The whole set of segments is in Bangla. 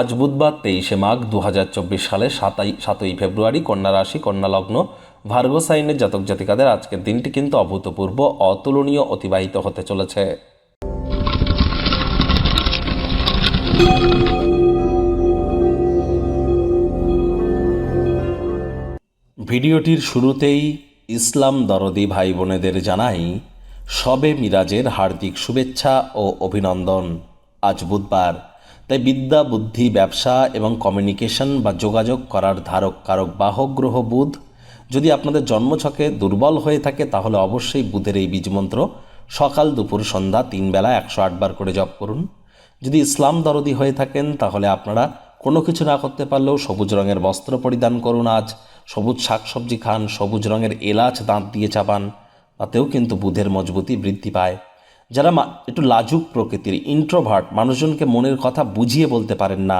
আজ বুধবার, তেইশে মাঘ দু হাজার চব্বিশ সালে সাতাই, সাতই ফেব্রুয়ারি কন্যা রাশি, কন্যা লগ্ন জাতক জাতিকাদের আজকের দিনটি কিন্তু অভূতপূর্ব, অতুলনীয়, অতিবাহিত হতে চলেছে। ভিডিওটির শুরুতেই ইসলাম দরদি ভাই বোনেদের জানাই, সবে মিরাজের হার্দিক শুভেচ্ছা ও অভিনন্দন। আজ বুধবার তাই বিদ্যা, বুদ্ধি, ব্যবসা এবং কমিউনিকেশন বা যোগাযোগ করার ধারক, কারক বাহক গ্রহ বুধ যদি আপনাদের জন্মছকে দুর্বল হয়ে থাকে, তাহলে অবশ্যই বুধের এই বীজমন্ত্র সকাল দুপুর সন্ধ্যা তিন বেলা একশো আটবার করে জপ করুন। যদি ইসলাম দরদি হয়ে থাকেন, তাহলে আপনারা কোনো কিছু না করতে পারলেও সবুজ রঙের বস্ত্র পরিধান করুন আজ। সবুজ শাকসবজি খান, সবুজ রঙের এলাচ দাঁত দিয়ে চাবান তাতেও কিন্তু বুধের মজবুতি বৃদ্ধি পায়। যারা একটু লাজুক প্রকৃতির ইন্ট্রোভার্ট মানুষজনকে মনের কথা বুঝিয়ে বলতে পারেন না।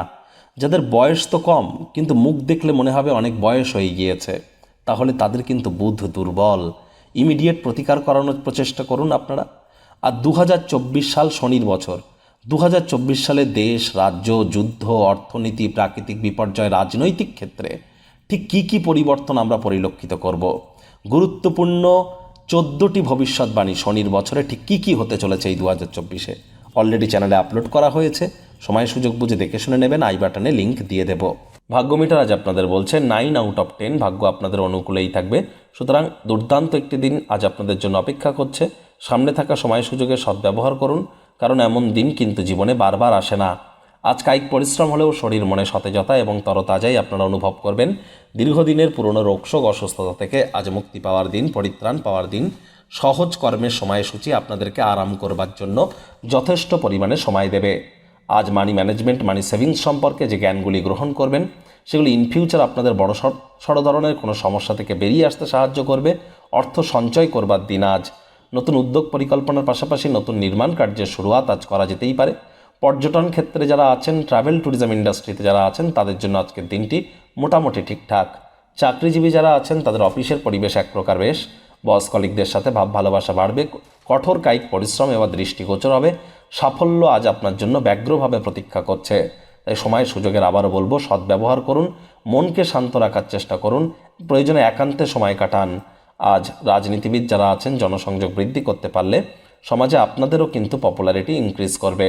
যাদের বয়স তো কম, কিন্তু মুখ দেখলে মনে হবে অনেক বয়স হয়ে গিয়েছে। তাহলে তাদের কিন্তু বুধ দুর্বল। ইমিডিয়েট প্রতিকার করানোর প্রচেষ্টা করুন আপনারা। আর দু হাজার চব্বিশ সাল শনির বছর। দু হাজার চব্বিশ সালে দেশ, রাজ্য, যুদ্ধ, অর্থনীতি, প্রাকৃতিক বিপর্যয়, রাজনৈতিক ক্ষেত্রে ঠিক কী কী পরিবর্তন আমরা পরিলক্ষিত করব? গুরুত্বপূর্ণ চোদ্দোটি ভবিষ্যৎবাণী শনির বছরে ঠিক কী কী হতে চলেছে এই দু হাজার চব্বিশে? অলরেডি চ্যানেলে আপলোড করা হয়েছে। সময় সুযোগ বুঝে দেখে শুনে নেবেন, আই বাটনে লিঙ্ক দিয়ে দেব। ভাগ্যমিটার আজ আপনাদের বলছে নাইন আউট অফ টেন ভাগ্য আপনাদের অনুকূলেই থাকবে। সুতরাং দুর্দান্ত একটি দিন আজ আপনাদের জন্য অপেক্ষা করছে। সামনে থাকা সময় সুযোগের সদ্ব্যবহার করুন, কারণ এমন দিন কিন্তু জীবনে বারবার আসে না। আজ কায়িক পরিশ্রম হলেও শরীর মনে সতেজতা এবং তরতাজাই আপনারা অনুভব করবেন। দীর্ঘদিনের পুরনো রোগশোক অসুস্থতা থেকে আজ মুক্তি পাওয়ার দিন, পরিত্রাণ পাওয়ার দিন। সহজ কর্মের সময়সূচি আপনাদেরকে আরাম করবার জন্য যথেষ্ট পরিমাণে সময় দেবে। আজ মানি ম্যানেজমেন্ট, মানি সেভিংস সম্পর্কে যে জ্ঞানগুলি গ্রহণ করবেন, সেগুলি ইন ফিউচার আপনাদের বড় সড় ধরনের কোনো সমস্যা থেকে বেরিয়ে আসতে সাহায্য করবে। অর্থ সঞ্চয় করবার দিন আজ। নতুন উদ্যোগ পরিকল্পনার পাশাপাশি নতুন নির্মাণ কার্যের শুরুয়াত আজ করা যেতেই পারে। পর্যটন ক্ষেত্রে যারা আছেন ট্রাভেল ট্যুরিজম ইন্ডাস্ট্রিতে যারা আছেন, তাদের জন্য আজকের দিনটি মোটামুটি ঠিকঠাক। চাকরিজীবী যারা আছেন, তাদের অফিসের পরিবেশ এক প্রকার বেশ। বস কলিকদের সাথে ভাব ভালোবাসা বাড়বে, কঠোর কায়িক পরিশ্রম এবার দৃষ্টিগোচর হবে। সাফল্য আজ আপনার জন্য ব্যগ্রভাবে প্রতীক্ষা করছে। তাই সময় সুযোগের আবারও বলব, সদ্ব্যবহার করুন, মনকে শান্ত রাখার চেষ্টা করুন, প্রয়োজনে একান্তে সময় কাটান। আজ রাজনীতিবিদ যারা আছেন, জনসংযোগ বৃদ্ধি করতে পারলে সমাজে আপনাদেরও কিন্তু পপুলারিটি ইনক্রিজ করবে।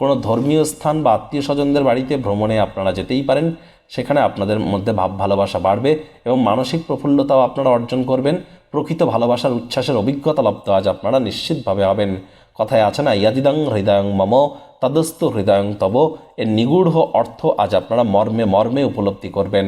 কোনো ধর্মীয় স্থান বা আত্মীয় স্বজনদের বাড়িতে ভ্রমণে আপনারা যেতেই পারেন। সেখানে আপনাদের মধ্যে ভাব ভালোবাসা বাড়বে এবং মানসিক প্রফুল্লতাও আপনারা অর্জন করবেন। প্রকৃত ভালোবাসার উচ্ছ্বাসের অভিজ্ঞতা লব্ধ আজ আপনারা নিশ্চিতভাবে হবেন কথায় আছে না ইয়াদিদং হৃদয়ং মম, তদস্ত হৃদয়ং তব, এর নিগূঢ় অর্থ আজ আপনারা মর্মে মর্মে উপলব্ধি করবেন।